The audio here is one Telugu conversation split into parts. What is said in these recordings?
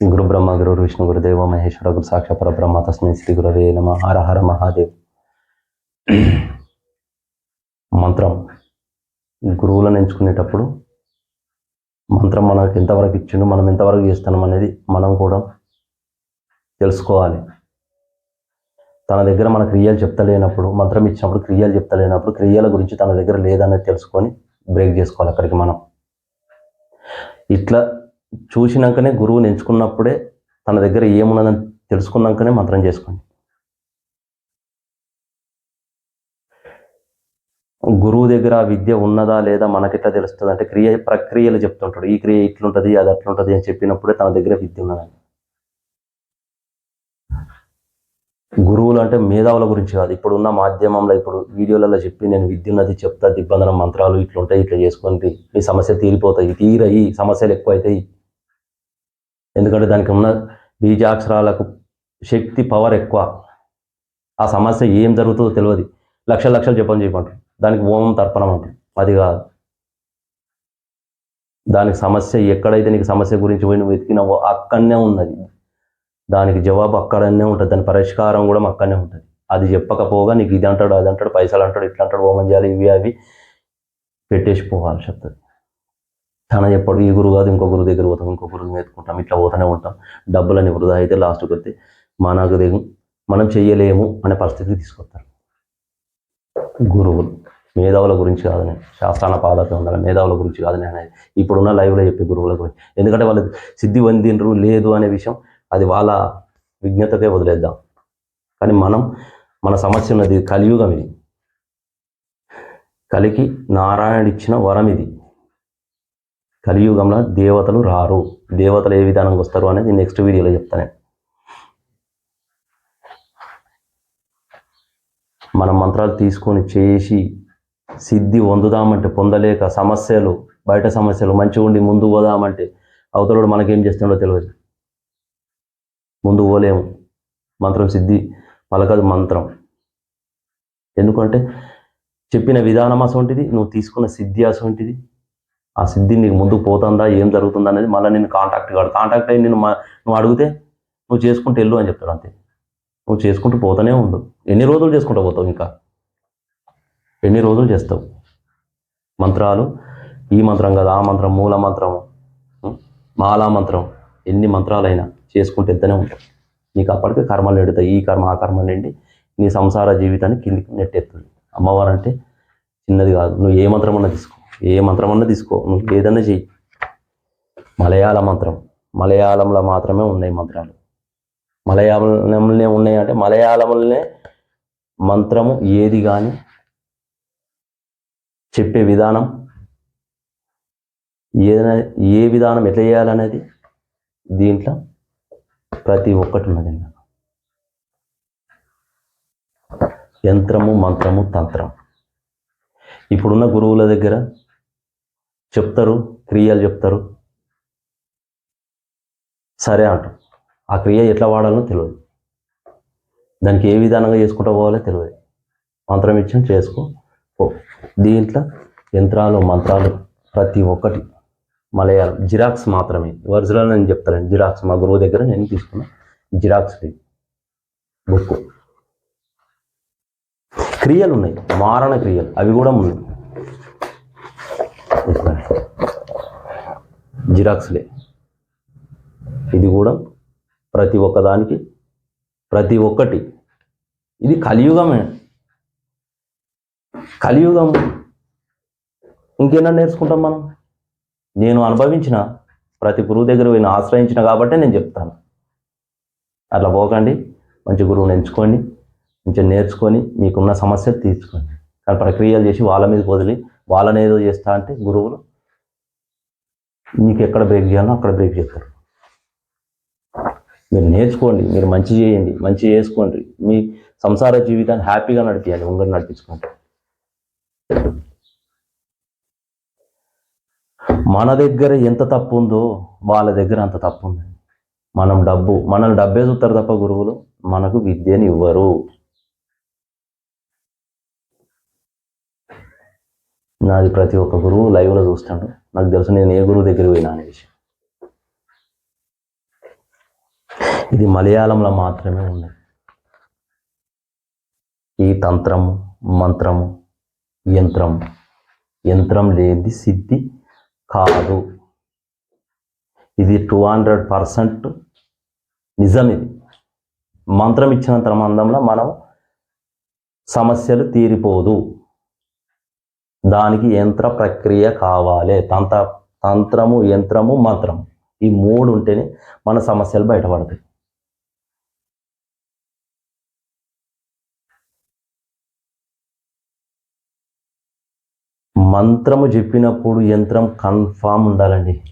గురు బ్రహ్మ గురు విష్ణు గురుదేవ మహేశ్వర గురు సాక్ష పరబ్రహ్మ తస్మై శ్రీ గురవే నమ హర హర మహాదేవ్. మంత్రం. గురువులను ఎంచుకునేటప్పుడు మంత్రం మనకి ఎంతవరకు ఇచ్చిండు మనం ఎంతవరకు చేస్తున్నాం అనేది మనం కూడా తెలుసుకోవాలి. తన దగ్గర మన క్రియలు చెప్తలేనప్పుడు మంత్రం ఇచ్చినప్పుడు క్రియలు చెప్తలేనప్పుడు క్రియల గురించి తన దగ్గర లేదనేది తెలుసుకొని బ్రేక్ చేసుకోవాలి అక్కడికి మనం. ఇట్లా చూసినాకనే గురువుని ఎంచుకున్నప్పుడే తన దగ్గర ఏమున్నదని తెలుసుకున్నాకనే మంత్రం చేసుకోండి. గురువు దగ్గర ఆ విద్య ఉన్నదా లేదా మనకెట్లా తెలుస్తుంది? అంటే క్రియ ప్రక్రియలు చెప్తుంటాడు. ఈ క్రియ ఇట్లుంటుంది అది అట్లుంటది అని చెప్పినప్పుడే తన దగ్గర విద్య ఉన్నదని గురువులు అంటే మేధావుల గురించి కాదు. ఇప్పుడు ఉన్న మాధ్యమంలో ఇప్పుడు వీడియోలలో చెప్పి నేను విద్య ఉన్నది చెప్తా దిగ్బంధనం మంత్రాలు ఇట్లుంటాయి ఇట్లా చేసుకోండి. మీ సమస్యలు తీరిపోతాయి తీరయి సమస్యలు ఎక్కువ అవుతాయి ఎందుకంటే దానికి ఉన్న బీజాక్షరాలకు శక్తి పవర్ ఎక్కువ. ఆ సమస్య ఏం జరుగుతుందో తెలియదు. లక్ష లక్షలు జపం చేయమంటారు. దానికి ఓం తర్పణం అంటారు. అది కాదు. దానికి సమస్య ఎక్కడైతే నీకు సమస్య గురించి పోయి నువ్వు వెతికినావో అక్కడనే ఉన్నది. దానికి జవాబు అక్కడనే ఉంటుంది. దాని పరిష్కారం కూడా అక్కడనే ఉంటుంది. అది చెప్పకపోగా నీకు ఇది అంటాడు అది అంటాడు పైసలు అంటాడు ఇట్లా అంటాడు ఓమం చేయాలి ఇవి అవి పెట్టేసి పోవాల్సి చెప్తుంది తన చెప్పాడు ఈ గురువు కాదు ఇంకో గురువు దగ్గర పోతాం ఇంకో గురువు ఎత్తుకుంటాం ఇట్లా పోతూనే ఉంటాం. డబ్బులని వృధా అయితే లాస్ట్కి వస్తే మనకు దగ్గర మనం చెయ్యలేము అనే పరిస్థితికి తీసుకొస్తారు. గురువులు మేధావుల గురించి కాదని శాస్త్రాన పాదత ఉండాలి మేధావుల గురించి కాదని అనేది ఇప్పుడున్న లైవ్లో చెప్పే గురువుల గురించి. ఎందుకంటే వాళ్ళు సిద్ధి పొందినరు లేదు అనే విషయం అది వాళ్ళ విజ్ఞతకే వదిలేద్దాం. కానీ మనం మన సమస్య ఉన్నది కలియుగం ఇది. కలికి నారాయణుడిచ్చిన వరం ఇది. కలియుగంలో దేవతలు రారు. దేవతలు ఏ విధానంగా వస్తారు అనేది నెక్స్ట్ వీడియోలో చెప్తాను మనం మంత్రాలు తీసుకొని చేసి సిద్ధి పొందుదామంటే పొందలేక సమస్యలు బయట సమస్యలు మంచిగా ఉండి ముందు పోదామంటే అవతలడు మనకేం చేస్తుండో తెలియదు. ముందు పోలేము. మంత్రం సిద్ధి పలకదు మంత్రం. ఎందుకంటే చెప్పిన విధానం అసొంటిది నువ్వు తీసుకున్న సిద్ధి అసొంటిది. ఆ సిద్ధి నీకు ముందుకు పోతుందా? ఏం జరుగుతుందా అనేది మళ్ళీ నేను కాంటాక్ట్ కాడు కాంటాక్ట్ అయ్యి నేను నువ్వు అడిగితే నువ్వు చేసుకుంటూ వెళ్ళు అని చెప్తాడు అంతే. నువ్వు చేసుకుంటూ పోతూనే ఉండు. ఎన్ని రోజులు చేసుకుంటూ పోతావు ఇంకా? ఎన్ని రోజులు చేస్తావు? మంత్రాలు? ఈ మంత్రం కదా ఆ మంత్రం మూల మంత్రం మాలా మంత్రం. ఎన్ని మంత్రాలైనా చేసుకుంటూ వెళ్తూనే ఉంటావు. నీకు అప్పటికే కర్మలు నెడుతాయి. ఈ కర్మ ఆ కర్మ నిండి నీ సంసార జీవితాన్ని కిందికి నెట్టేస్తుంది. అమ్మవారు అంటే చిన్నది కాదు. నువ్వు ఏ మంత్రం అన్నా తీసుకో. ఏ మంత్రం అన్నా తీసుకో. నువ్వు ఏదన్నా చెయ్యి. మలయాళ మంత్రం. మలయాళంలో మాత్రమే ఉన్నాయి మంత్రాలు. మలయాళంలోనే ఉన్నాయి అంటే మలయాళంలోనే మంత్రము ఏది కానీ చెప్పే విధానం ఏదైనా ఏ విధానం ఎట్లా చేయాలనేది దీంట్లో ప్రతి ఒక్కటి ఉన్నది యంత్రము మంత్రము తంత్రం. ఇప్పుడున్న గురువుల దగ్గర చెప్తారు క్రియలు చెప్తారు. సరే అంటారు. ఆ క్రియ ఎట్లా వాడాలో తెలియదు. దానికి ఏ విధానంగా చేసుకుంటూ పోవాలో తెలియదు. మంత్రం ఇచ్చాం చేసుకో పో. దీంట్లో యంత్రాలు మంత్రాలు ప్రతి ఒక్కటి. మలయాళం జిరాక్స్ మాత్రమే. ఒరిజినల్ నేను చెప్తాను. జిరాక్స్ మా గురువు దగ్గర నేను తీసుకున్నా జిరాక్స్ బుక్ క్రియలు ఉన్నాయి. మారణ క్రియలు. అవి కూడా ఉన్నాయి. జిరాక్స్లే. ఇది కూడా ప్రతి ఒక్కదానికి ప్రతి ఒక్కటి. ఇది కలియుగమే. కలియుగం. ఇంకేనా నేర్చుకుంటాం మనం? నేను అనుభవించిన ప్రతి గురువు దగ్గర పోయిన ఆశ్రయించిన కాబట్టే నేను చెప్తాను. అట్లా పోకండి మంచి గురువుని ఎంచుకోండి మంచిగా నేర్చుకొని మీకున్న సమస్య తీర్చుకోండి. కానీ ప్రక్రియలు చేసి వాళ్ళ మీద వదిలి వాళ్ళని ఏదో చేస్తా అంటే గురువులు మీకు ఎక్కడ బ్రేక్ చేయాలో అక్కడ బ్రేక్ చేస్తారు. మీరు నేర్చుకోండి మీరు మంచి చేయండి మంచి చేసుకోండి. మీ సంసార జీవితాన్ని హ్యాపీగా నడిపించండి ఉంగరు నడిపించుకుంటే. మన దగ్గర ఎంత తప్పు ఉందో వాళ్ళ దగ్గర అంత తప్పు ఉంది. మనం డబ్బు మనల్ని డబ్బే చూస్తారు తప్ప గురువులు మనకు విద్యని ఇవ్వరు. నాది ప్రతి ఒక్క గురువు లైవ్లో చూస్తాడు. నాకు తెలుసు నేను ఏ గురువు దగ్గర పోయినా అనే విషయం. ఇది మలయాళంలో మాత్రమే ఉంది ఈ తంత్రం మంత్రము యంత్రం యంత్రం లేనిది సిద్ధి కాదు. ఇది టూ హండ్రెడ్ పర్సెంట్ నిజం ఇది. మంత్రం ఇచ్చినంత మందంలో మనం సమస్యలు తీరిపోదు. దానికి యంత్ర ప్రక్రియ కావాలి. తంత్ర తంత్రము యంత్రము మంత్రము. ఈ మూడు ఉంటేనే మన సమస్యలు బయటపడతాయి. మంత్రము చెప్పినప్పుడు యంత్రం కన్ఫామ్ ఉండాలండి.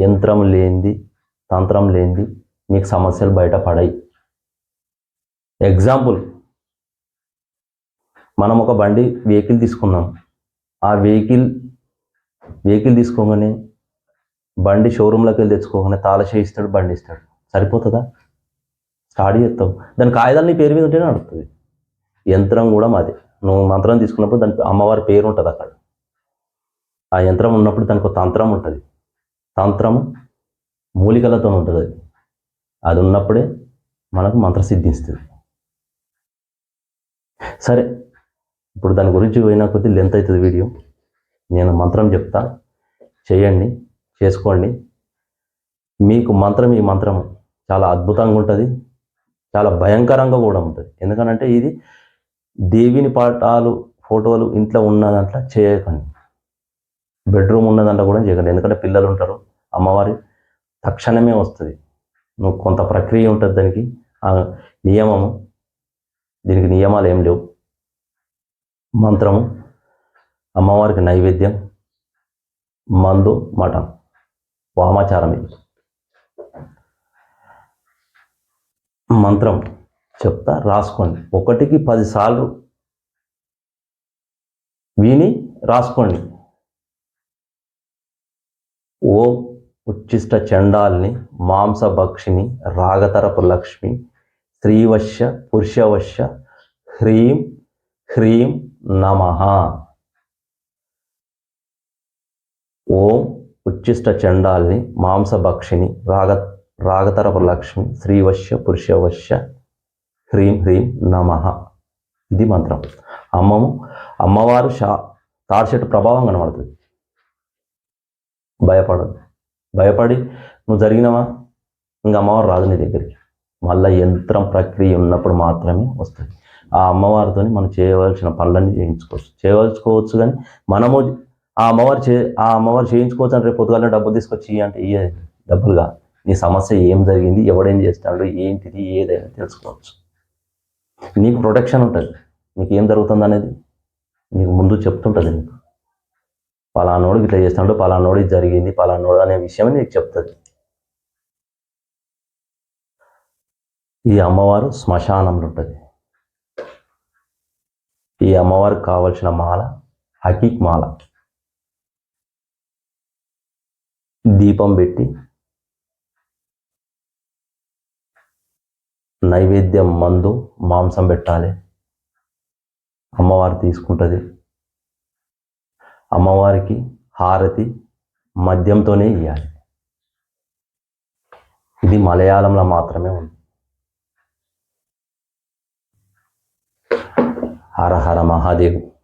యంత్రం లేనిది తంత్రం లేనిది మీకు సమస్యలు బయటపడాయి. ఎగ్జాంపుల్. మనం ఒక బండి వెహికల్ తీసుకున్నాం. ఆ వెహికల్ వెహికల్ తీసుకోగానే బండి షోరూంలోకి వెళ్ళి తెచ్చుకోగానే తాళ చేయిస్తాడు బండి ఇస్తాడు. సరిపోతుందా? స్టార్ట్ చేస్తావు. దాని కాగితాలు నీ పేరు మీద ఉంటేనే నడుస్తుంది యంత్రం కూడా మాది. నువ్వు మంత్రం తీసుకున్నప్పుడు దాని అమ్మవారి పేరు ఉంటుంది అక్కడ. ఆ యంత్రం ఉన్నప్పుడు దానికి తంత్రం ఉంటుంది. తంత్రం మూలికలతో ఉంటుంది అది. అది ఉన్నప్పుడే మనకు మంత్రసిద్ధిస్తుంది సరే ఇప్పుడు దాని గురించి పోయినా కొద్దీ లెంత్ అవుతుంది వీడియో నేను మంత్రం చెప్తా. చేయండి చేసుకోండి. మీకు మంత్రం ఈ మంత్రం చాలా అద్భుతంగా ఉంటుంది. చాలా భయంకరంగా కూడా ఉంటుంది. ఎందుకనంటే ఇది దేవిని పాఠాలు ఫోటోలు ఇంట్లో ఉన్న దాంట్లో చేయకండి. బెడ్రూమ్ ఉన్న దాంట్లో కూడా చేయకండి. ఎందుకంటే పిల్లలు ఉంటారు అమ్మవారి తక్షణమే వస్తుంది. నువ్వు కొంత ప్రక్రియ ఉంటుంది దానికి. ఆ నియమము. దీనికి నియమాలు ఏం లేవు. మంత్రము అమ్మవారికి నైవేద్యం మందు మఠం వామాచారం ఇది. మంత్రం చెప్తా రాసుకోండి. ఒకటికి పదిసార్లు విని రాసుకోండి. ఓం ఉచ్చిష్ట చండాల్ని మాంసభక్షిని రాగతరపు లక్ష్మి శ్రీవశ్య పురుషవశ్య హ్రీం హ్రీం నమ. ఓం ఉచ్చిష్ట చండాల్ని మాంసభక్షిణి రాగ రాగతరపు లక్ష్మి శ్రీవశ్య పురుషవశ్య హ్రీం హ్రీం నమ. ఇది మంత్రం. అమ్మము అమ్మవారు షా తాడిచెట్టు ప్రభావం కనబడుతుంది. భయపడదు. భయపడి నువ్వు జరిగినవా? ఇంకా అమ్మవారు రాదు నీ దగ్గరికి. మళ్ళీ యంత్రం ప్రక్రియ ఉన్నప్పుడు మాత్రమే వస్తుంది. ఆ అమ్మవారితో మనం చేయవలసిన పనులన్నీ చేయించుకోవచ్చు. చేయవలసుకోవచ్చు కానీ మనము ఆ అమ్మవారు చే ఆ అమ్మవారు చేయించుకోవచ్చు అంటే రేపు పొద్దుగాల డబ్బులు తీసుకొచ్చి అంటే ఇయ్యే డబ్బులుగా నీ సమస్య ఏం జరిగింది ఎవడేం చేస్తాడు ఏంటిది ఏదైనా తెలుసుకోవచ్చు. నీకు ప్రొటెక్షన్ ఉంటుంది. నీకు ఏం జరుగుతుంది అనేది నీకు ముందు చెప్తుంటుంది నీకు. పలానోడు ఇట్లా చేస్తాడు పలానోడు ఇది జరిగింది పలానోడు అనే విషయం నీకు చెప్తుంది. ఈ అమ్మవారు శ్మశానంలో ఉంటుంది. ఈ అమ్మవారికి కావలసిన మాల హకీక్ మాల. దీపం పెట్టి నైవేద్యం మందు మాంసం పెట్టాలి. అమ్మవారు తీసుకుంటుంది. అమ్మవారికి హారతి మద్యంతోనే ఇవ్వాలి ఇది మలయాళంలో మాత్రమే ఉంది. హర హర మహాదేవ్.